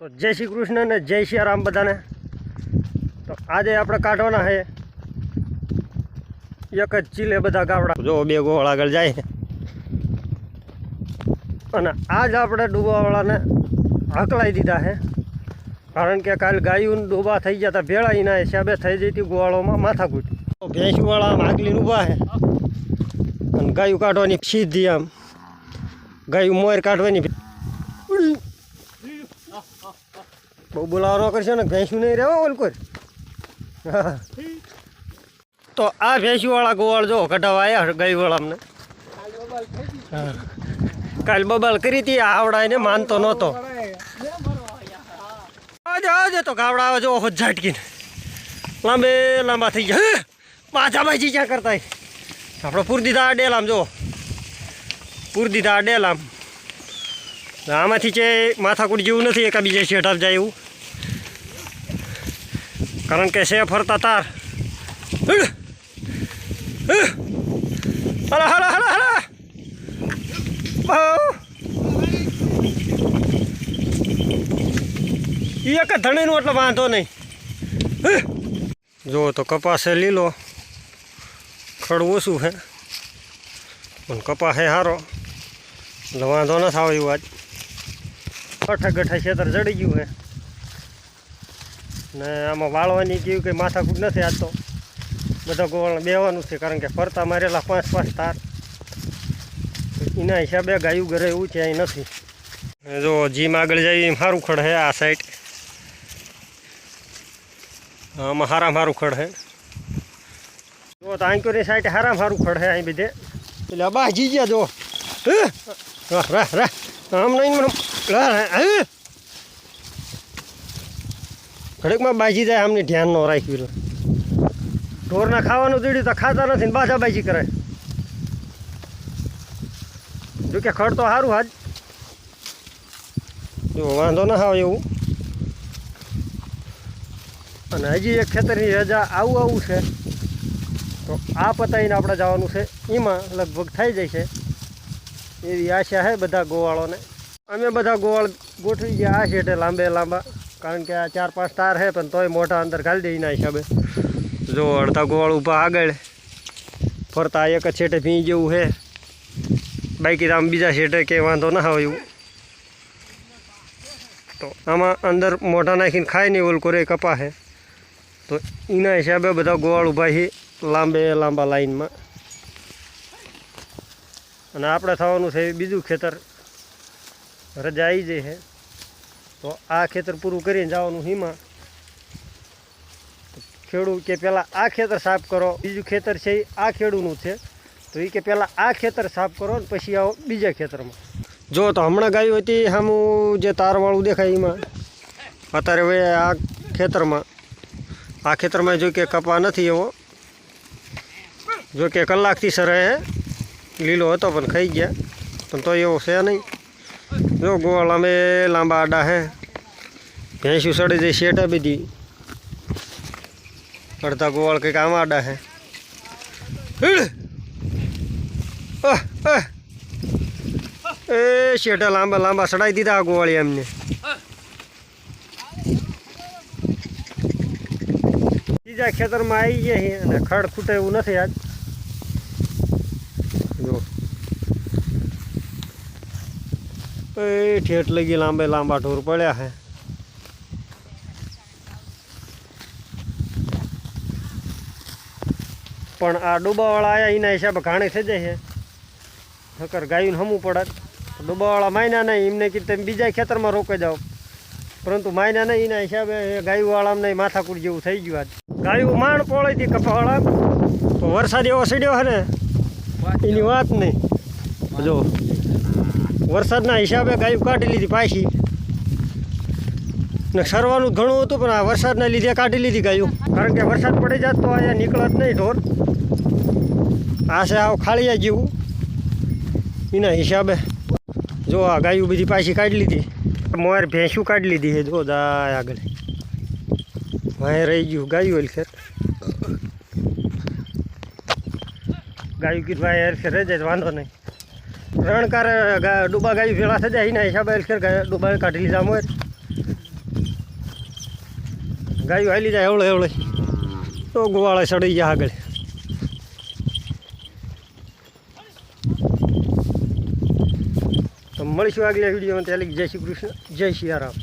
તો જય શ્રી કૃષ્ણ ને જય શ્રી રામ બધાને. તો આજે આપણે કાઢવાના છે એક જ ચીલે બધા ગાવડા. જો બે ગોળ આગળ જાય. અને આજ આપણે ડૂબાવાળાને હકલાઈ દીધા છે. કારણ કે કાલ ગાયું ડૂબા થઈ ગયા હતા ભેળા એના હિસાબે થઈ જતી ગોવાળોમાં માથાકૂટ તો ભેંસવાળા આગલી ઊભા છે. અને ગાયું કાઢવાની સીધી આમ. ગાયું મોર કાઢવાની બહુ બોલાવાનો કરશે ને ભેંસું નહીં રહેવા ઓલકોર. તો આ ભેંસુવાળા ગોવાળ જો કઢાવા આવ્યા ગાયવાળા અમને હા. કાલ બબાલ કરી હતી આવડા એને માનતો નહોતો આજે આજે તો ગાવડા આવે જો ઝાટકીને લાંબે લાંબા થઈ ગયા! પાછા ભાઈ ક્યાં કરતા? આપણે પૂર દીધા ડેલામ જો પૂર દીધા ડેલામ આમાંથી છે માથાકૂટ જેવું નથી એકાબીજા શેઠ જાય એવું. કારણ કે છે ફરતા તાર! હલા હલા હલા હલા એક ધણીનું એટલે વાંધો નહીં. જો તો કપાસ છે લીલો. ખડ ઓછું છે. પણ કપાસ છે સારો એટલે વાંધો ન થાય એવું આજ. ગઠે ગઠા ખેતર જડી ગયું છે. ને આમાં વાળવાની ગયું કંઈ માથાકૂટ નથી આજ તો. બધા ગોવાળ બેવાનું છે, કારણ કે ફરતા મારેલા પાંચ પાંચ તાર. એના હિસાબે ગાયું ઘરે એવું છે અહીં નથી જો જીમ આગળ જાય એમ સારું ખડ છે આ સાઈડ આમાં હારામ સારું ખડ છે. જો તો આંકોની સાઈડ હારામ સારું ખડ છે અહીં બધે. એટલે બા જી ગયા જો! રાહ રાહ આમ નહીં મને! ઘડીકમાં બાજી જાય, આમને ધ્યાન ન રાખ્યું ઢોરના ખાવાનું દીડ્યું તો ખાતા નથી ને બાજા બાજી કરે. જોકે ખડ તો સારું હાજ. જો, વાંધો ના આવે એવું. અને હજી એક ખેતરની રજા આવું આવું છે. તો આ પતાવીને આપણે જવાનું છે. એમાં લગભગ થઈ જાય છે. એવી આશા છે બધા ગોવાળોને. અમે બધા ગોવાળ ગોઠવી ગયા આ શેઠે લાંબે લાંબા. કારણ કે આ ચાર પાંચ તાર છે, પણ તોય મોટા અંદર ખાલી દે એના હિસાબે. જો અડધા ગોવાળ ઊભા આગળ. ફરતા એક જ શેઠે ભીં જેવું છે. બાકી તો આમ બીજા શેઠે કે વાંધો ના આવે એવું. તો આમાં અંદર મોઢા નાખીને ખાય નહીં ઓલું કરે, કપા છે. તો એના હિસાબે બધા ગોવાળ ઊભા છે, લાંબે લાંબા લાઈનમાં. અને આપણે થવાનું છે બીજું ખેતર. રજા આવી જાય છે તો આ ખેતર પૂરું કરીને જવાનું હિમાં. ખેડૂત કે પહેલાં આ ખેતર સાફ કરો, બીજું ખેતર છે એ આ ખેડૂનું છે. તો એ કે પહેલાં આ ખેતર સાફ કરો ને પછી આવો બીજા ખેતરમાં. જો તો હમણાં ગાયું હતી સામું જે તારવાળું દેખાય એમાં અત્યારે હવે આ ખેતરમાં આ ખેતરમાં જો કે કપા નથી એવો. જો કે કલાકથી સરે લીલો હતો પણ ખાઈ ગયા. પણ તો એવો છે નહીં. જો ગોળ અમે લાંબા આડા હે. ભેંસું સડે જાય શેઠા બીજી અડધા ગોવાળ કંઈક આમ આડા હે. એ શેઠા લાંબા લાંબા સડાઈ દીધા આ ગોવાળી એમને. બીજા ખેતરમાં આવી ગયા અને ખડ ખૂટે એવું નથી આજ. એ ઠેઠ લગી લાંબે લાંબા ઢોર પડ્યા છે પણ આ ડૂબાવાળા આવ્યા એના હિસાબે ઘાણી થઈ જાય છે નકર ગાયું હમું પડે. ડૂબાવાળા માયના નહીં એમને કીધું તમે બીજા ખેતરમાં રોકાઈ જાઓ. પરંતુ માયના નહીં એના હિસાબે ગાયુંવાળાને માથાકૂટ જેવું થઈ ગયું આજ. ગાયું માણ પોળી હતી કપાવાળા. તો વરસાદ એવો સડ્યો છે ને? એની વાત નહીં. જો. વરસાદના હિસાબે ગાયું કાઢી લીધી પાછી. ને સરવાનું ઘણું હતું, પણ આ વરસાદના લીધે કાઢી લીધી ગાયું. કારણ કે વરસાદ પડી જાત તો અહીંયા નીકળત નહીં ઢોર. આ છે આવ ખાળિયા જેવું. એના હિસાબે જો આ ગાયું બધી પાછી કાઢી લીધી. મોર ભેંસું કાઢી લીધી છે. જો દાય આગળ. વાંય રહી ગયું ગાયું હલખેર ગાયું કીધું ભાઈ હલખેર રહી જાય, વાંધો નહીં. રણકાર ડૂબા ગાયું ભેળા થતા એના હિસાબે ખેર ડૂબા કાઢી લીધા મોત ગાયું હાલી જાય એવળે એવળે તો ગોવાળે સડી ગયા આગળ. તો મળીશું આગલા વિડીયોમાં. ત્યાં જય શ્રી કૃષ્ણ, જય શ્રી રામ.